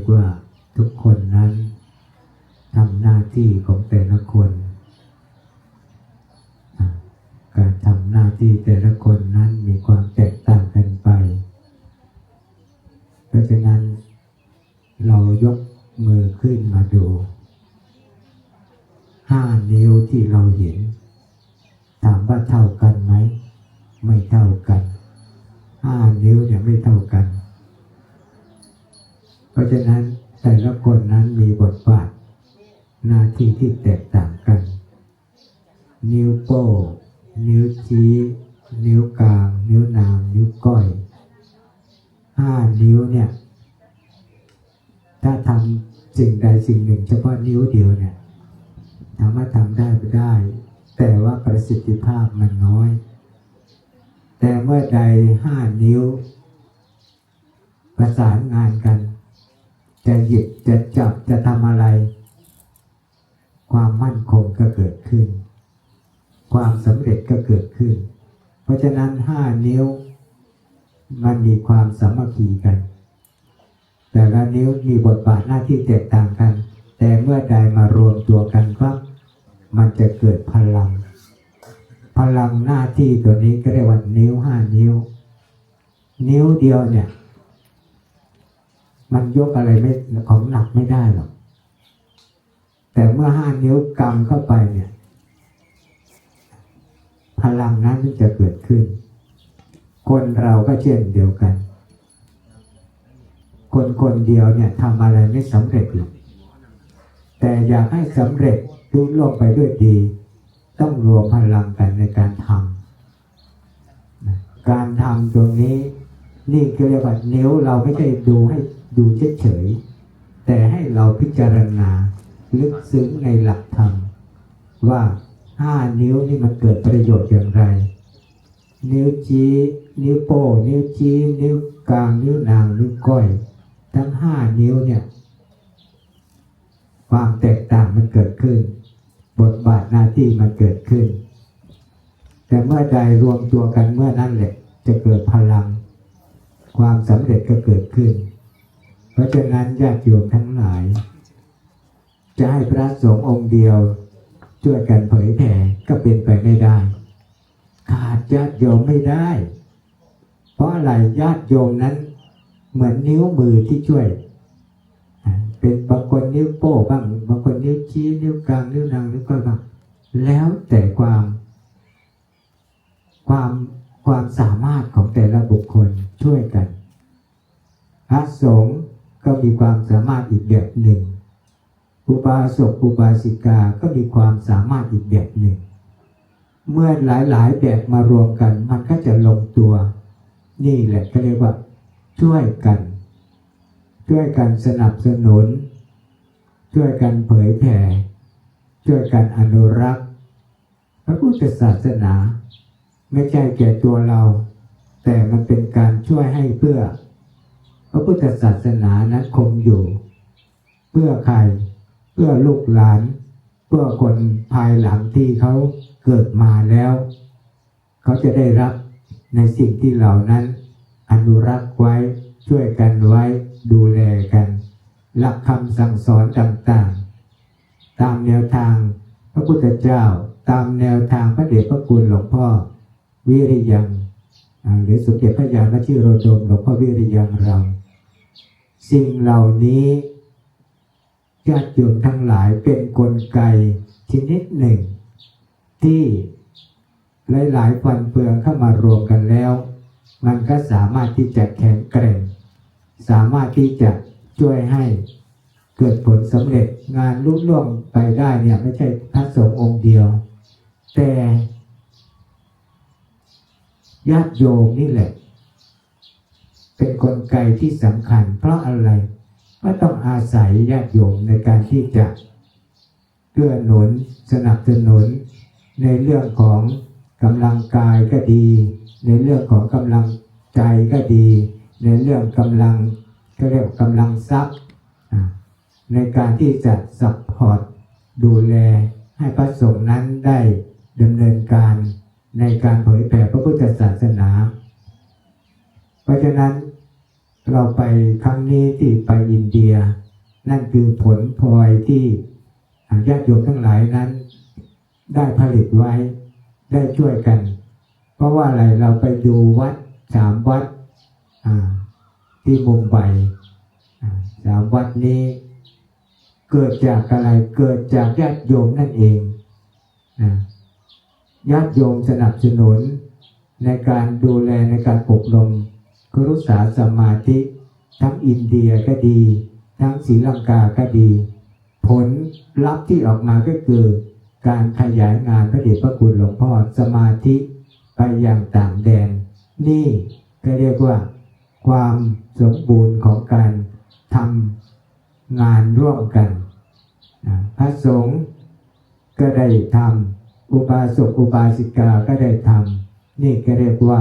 ยกว่าทุกคนนั้นทำหน้าที่ของแต่ละคน การทำหน้าที่แต่ละคนนั้นมีความแตกต่างกันไป เพราะฉะนั้นเรายกมือขึ้นมาดูห้านิ้วที่เราเห็น ฉะนั้นแต่ละคนนั้นมีบทบาทหน้าที่ที่แตกต่างกัน นิ้วโป้งนิ้วชี้ นิ้วกลาง นิ้วนาง นิ้วก้อยห้านิ้วเนี่ย ถ้าทำสิ่งใดสิ่งหนึ่ง เฉพาะนิ้วเดียวเนี่ยถามว่าทำได้ไม่ได้ แต่ว่าประสิทธิภาพมันน้อย แต่เมื่อใดห้านิ้ว ประสานงานกัน จะหยิบจะจับจะทำอะไร ความมั่นคงก็เกิดขึ้น ความสำเร็จก็เกิดขึ้น เพราะฉะนั้นห้านิ้ว มันมีความสามัคคีกัน แต่ละนิ้วมีบทบาทหน้าที่แตกต่างกัน แต่เมื่อใดมารวมตัวกันปั๊บมันจะเกิดพลัง พลังหน้าที่ตัวนี้ก็เรียกว่านิ้วห้านิ้ว นิ้วเดียวเนี่ย มันยกอะไรไม่ของหนักไม่ได้หรอก แต่เมื่อห้านิ้วกำเข้าไปเนี่ย พลังนั้นมันจะเกิดขึ้น คนเราก็เช่นเดียวกัน คนคนเดียวเนี่ยทำอะไรไม่สำเร็จหรอกแต่อยากให้สำเร็จรุ่ล่วงไปด้วยดี ต้องรวมพลังกันในการทำการทำตรงนี้นี่คือเรียกว่านิ้วเราไม่ใช่ดูให้ ดูเฉยๆแต่ให้เราพิจารณาลึกซึ้งในหลักธรรม ว่าห้านิ้วนี่มันเกิดประโยชน์อย่างไร นิ้วชี้ นิ้วโป้นิ้วชี้ นิ้วกลาง นิ้วนาง นิ้วก้อย ทั้งห้านิ้วเนี่ยความแตกต่างมันเกิดขึ้น บทบาทหน้าที่มันเกิดขึ้น แต่เมื่อใดรวมตัวกันเมื่อนั้นแหละจะเกิดพลัง ความสำเร็จก็เกิดขึ้น ราะฉะนั้นญาติโยมทั้งหลาย จะให้พระสงฆ์องค์เดียว ช่วยกันเผยแผ่ก็เป็นไปไม่ได้ ขาดญาติโยมไม่ได้ เพราะอะไรญาติโยมนั้น เหมือนนิ้วมือที่ช่วย เป็นบางคนนิ้วโป้งบ้างบางคนนิ้วชี้นิ้วกลางนิ้วนางนิ้วก้อยบ้างแล้วแต่ความ ความความสามารถของแต่ละบุคคลช่วยกันพระสงฆ์ ก็มีความสามารถอีกแบบหนึ่งอุบาสกอุบาสิกาก็มีความสามารถอีกแบบหนึ่ง เมื่อหลายๆแบบมารวมกัน มันก็จะลงตัว นี่แหละก็เรียกว่า ช่วยกัน ช่วยกันสนับสนุน ช่วยกันเผยแผ่ช่วยกันอนุรักษ์ พระพุทธศาสนา ไม่ใช่แก่ตัวเรา แต่มันเป็นการช่วยให้เพื่อ พระพุทธศาสนานั้นคงอยู่ เพื่อใคร เพื่อลูกหลาน เพื่อคนภายหลังที่เขาเกิดมาแล้ว เขาจะได้รับในสิ่งที่เหล่านั้น อนุรักษ์ไว้ช่วยกันไว้ดูแลกัน หลักคำสั่งสอนต่างๆ ตามแนวทางพระพุทธเจ้าตามแนวทางพระเดชพระคุณหลวงพ่อวิริยังหรือสมเด็จพระยาณชิโรดมหลวงพ่อวิริยังเรา สิ่งเหล่านี้ญาติโยมทั้งหลายเป็นนกลไกชนิดหนึ่ง ที่หลายๆฟันเฟืองเข้ามารวมกันแล้ว มันก็สามารถที่จะแข็งแกร่ง สามารถที่จะช่วยให้เกิดผลสำเร็จงานลุล่วงไปได้เนี่ยไม่ใช่พระสงฆ์องค์เดียว แต่ญาติโยมนี่แหละ เป็นกลไกที่สำคัญ เพราะอะไรเพราะต้องอาศัยญาติโยมในการที่จะเกื้อหนุนสนับสนุน ในเรื่องของกำลังกายก็ดี ในเรื่องของกำลังใจก็ดี ในเรื่องกำลังก็เรียกกำลังทรัพย์ในการที่จะสัพพอร์ตดูแลให้พระสงฆ์นั้นได้ดำเนินการในการเผยแผ่พระพุทธศาสนา เพราะฉะนั้น เราไปครั้งนี้ที่ไปอินเดีย นั่นคือผลพลอยที่ญาติโยมทั้งหลายนั้น ได้ผลิตไว้ได้ช่วยกัน เพราะว่าอะไรเราไปดูวัดสามวัดที่มุมไบสามวัดนี้ เกิดจากอะไรเกิดจากญาติโยมนั่นเองญาติโยมสนับสนุนในการดูแลในการอบรม ครุษาสมาธิ ทั้งอินเดียก็ดี ทั้งศรีลังกาก็ดี ผลลัพธ์ที่ออกมาก็คือการขยายงานพระเดชพระคุณหลวงพ่อสมาธิไปอย่างต่างแดน นี่ก็เรียกว่า ความสมบูรณ์ของการทำงานร่วมกัน พระสงฆ์ก็ได้ทำอุบาสกอุบาสิกาก็ได้ทำนี่ก็เรียกว่า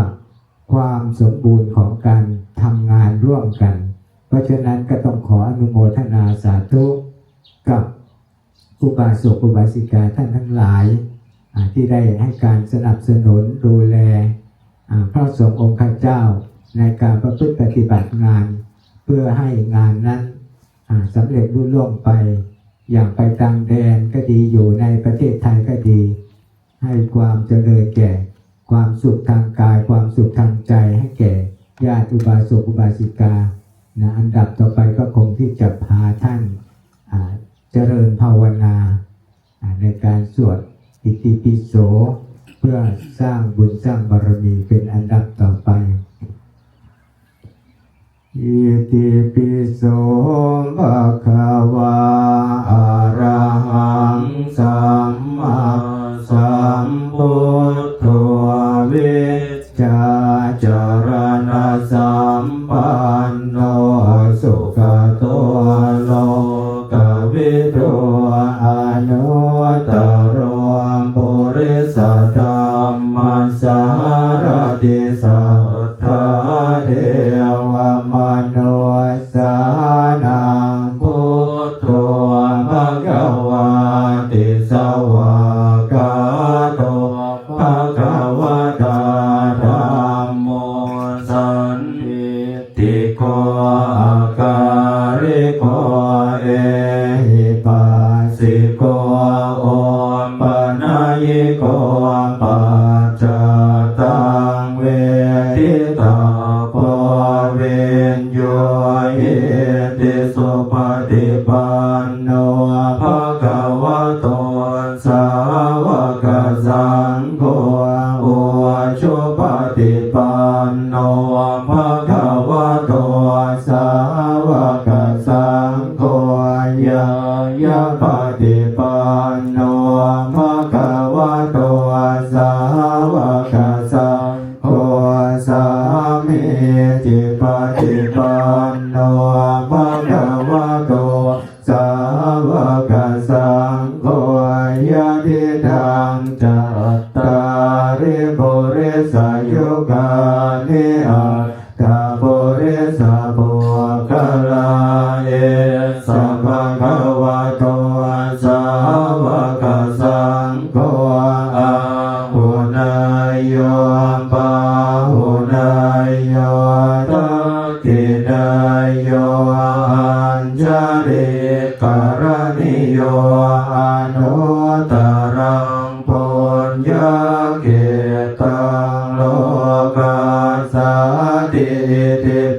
ความสมบูรณ์ของการทำงานร่วมกัน เพราะฉะนั้นก็ต้องขออนุโมทนาสาธุกับอุบาสกอุบาสิกาท่านทั้งหลายที่ได้ให้การสนับสนุนดูแลอ่าพระสงฆ์องค์ข้าเจ้าในการประพฤติปฏิบัติงาน เพื่อให้งานนั้นสำเร็จรุ่ล่วงไป อย่างไปต่างแดนก็ดีอยู่ในประเทศไทยก็ดี ให้ความเจริญแก่ ความสุขทางกาย ความสุขทางใจให้แก่ญาติอุบาสกอุบาสิกานะอันดับต่อไปก็คงที่จะพาท่านเจริญภาวนาในการสวดอิติปิโส เพื่อสร้างบุญสร้างบารมีเป็นอันดับต่อไปอิติปิโสภะคะวาอะระหังสัมมาสัมพุทโธ นา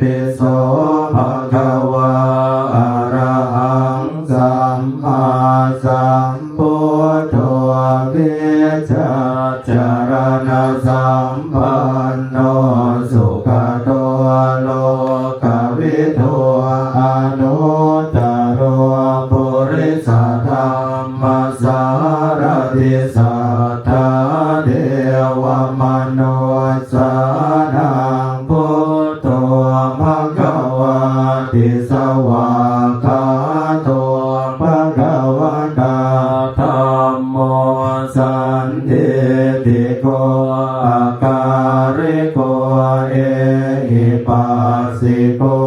ปิโสภะคะวา simple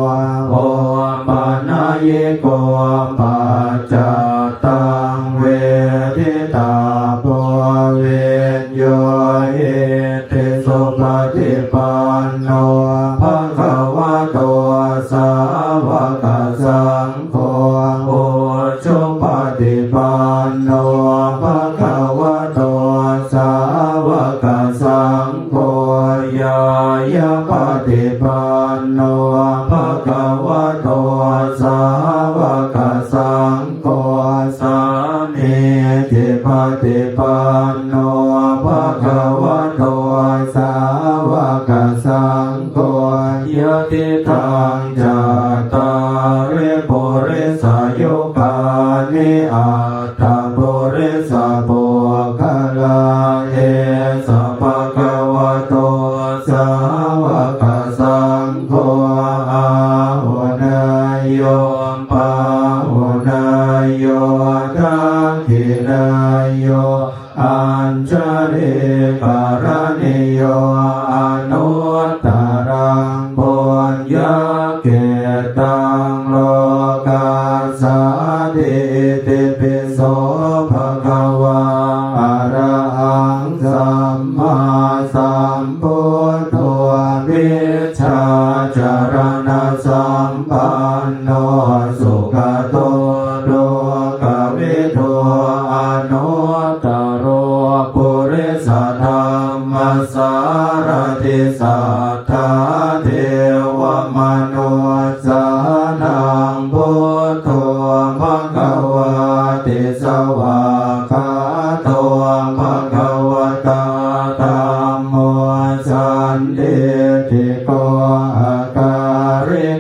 ฏิปันโนภะคะวะโตสาวกสังโฆยะติทังจตาริปุริสยุปานิอา de te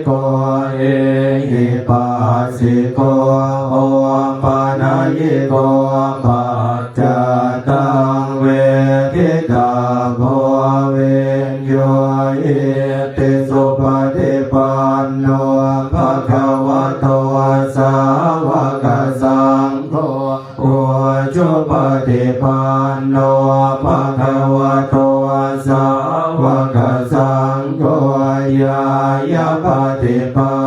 โกเอหิปัสสิโกโอปานายโกปัจจตังเวทิตาโกเวโยเอติสุปฏิปันโนภะคะวะโตสาวกสังโฆโอจุปฏิปันโนภะ ยาปาเทปา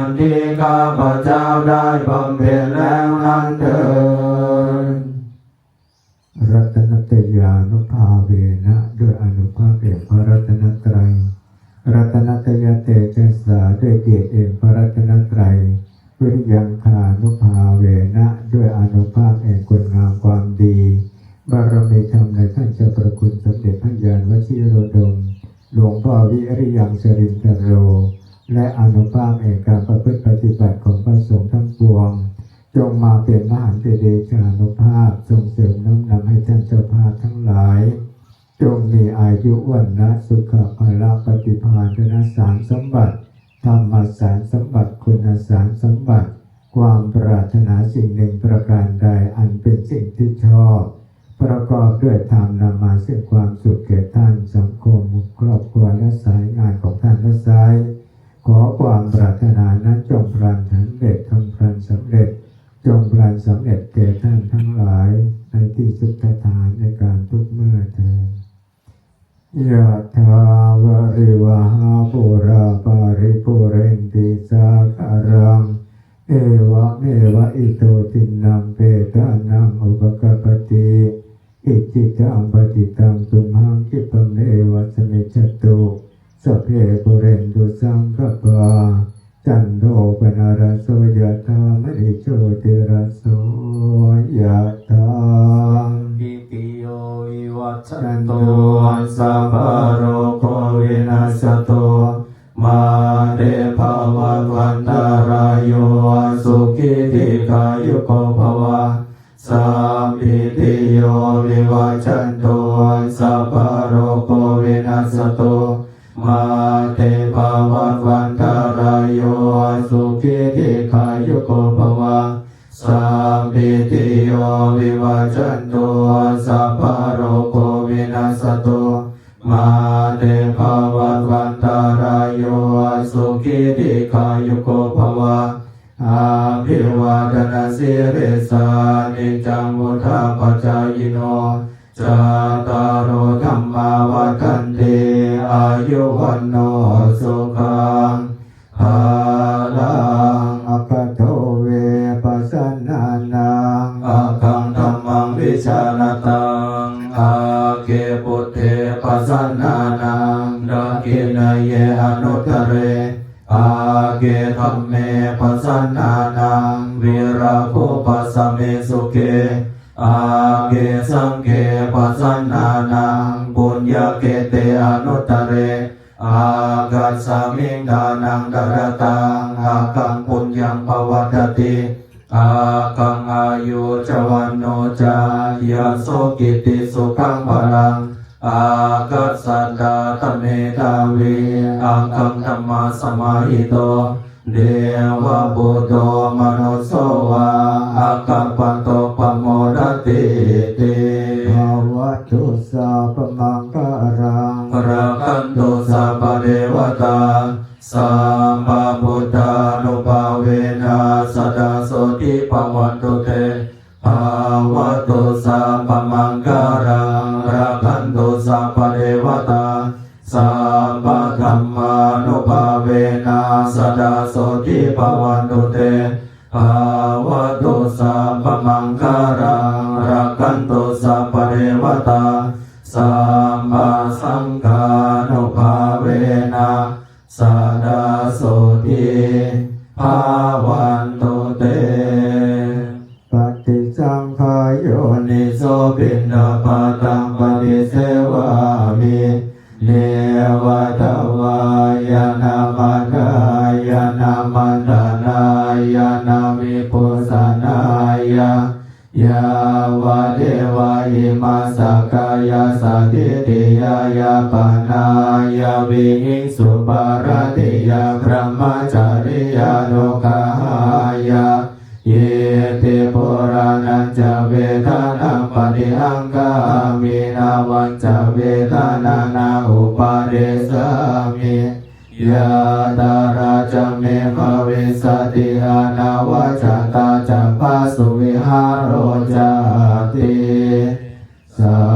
อันที่ข้าพเจ้าได้บำเพ็ญแล้วนั้นเถิดรัตนตยานุภาเวนะด้วยอนุภาพแห่งพระรัตนตรัย รัตนตยเตเจสาด้วยเกียรติเองพระรัตนตรัยวิริยังคานุภาเวนะด้วยอนุภาพแห่งคุณงามความดี บารมีธรรมในท่านเจ้าประคุณสมเด็จพระยานวชิโรดม หลวงพ่อวิริยังสรินทโร และอนุภาพแห่งการประพฤติปฏิบัติของพระสงฆ์ทั้งปวง จงมาเป็นมหันตเดชานุภาพส่งเสริมน้อมนำให้ท่านเจ้าภาพทั้งหลาย จงมีอายุวันนะสุขภาละปฏิภาณนสารสมบัติธรรมสารสมบัติคุณสารสมบัติ ความปรารถนาสิ่งหนึ่งประการใดอันเป็นสิ่งที่ชอบ ประกอบด้วยธรรมนำ ฏิตังตุมหังคิปะเมวะสมิจตุสัพเพปุเรนตุสังกปาจันโทปนารโสยะธามณิโชติรโสยะธาปิติโยวิวัชชันโตสัพพะโรโควินาศโตมาเตภวัตวันตารายโยสุขิติกายุโกภวะสัมปิติโยวิวัช วินาศโตมาเตภวัตวันตารายโยสุขิติกายุโกภวะสัมปิติโยวิวัจันตุสัพพโรโควินาศตุมาเตภวัตวันตารายโยสุขิติขายุโกภวะอาภิวาทนาสิริสานิจังมุทาปจายโนจาตารโธรรมาวัฏัน ยุวันโนสุขังภาลังอัปโทเวปัสสนานังอาคังธรรมังวิชาณตังอาเกปุเตปัสสนานังดากินายเยอนุตตเรอาเกธรรมเมปัสสนานังวิราคุปัสสเมสุเกอาเกสังเกปัสสนานัง ปุญญเกเตอนุตเรอากัสามิงดานังดารตังอากังปุญญังภวัตติอากังอายุจวันโนจายาโสกิติสุขังพลังอากัสสันดาตเมตาวีอากังธรรมสมาหิโตเดวะบุตโตมโนโสวาอากัปปันโตปโมดติติภาวะตุสา วตาสัมมาพุทธานุภาเวนะสดาโสติปวันตุเตภาวะตุสัพพมังการังราคันตุสัพพะเทวตาสัมปธรรมานุภาเวนะสดาโสติปวันตุเตภาวะตุสัพพมังการังราคันตุสัพพะเทวตาสัมมาสังฆา สดาโสติภาวันตุเตปฏิสังขายโยโยนิโสปินดาปาตังปฏิเสวามิเน ติติยายาปนายาวิหิงสุปารติยาพระมจาริยานุกายาเยติปุรานันจเวทานังปฏิหังกามินาวันจเวทานานาอุปาเดสามิยาตาราจเมภวิสติอานาวัจตาจะปาสุวิหารโรจติสา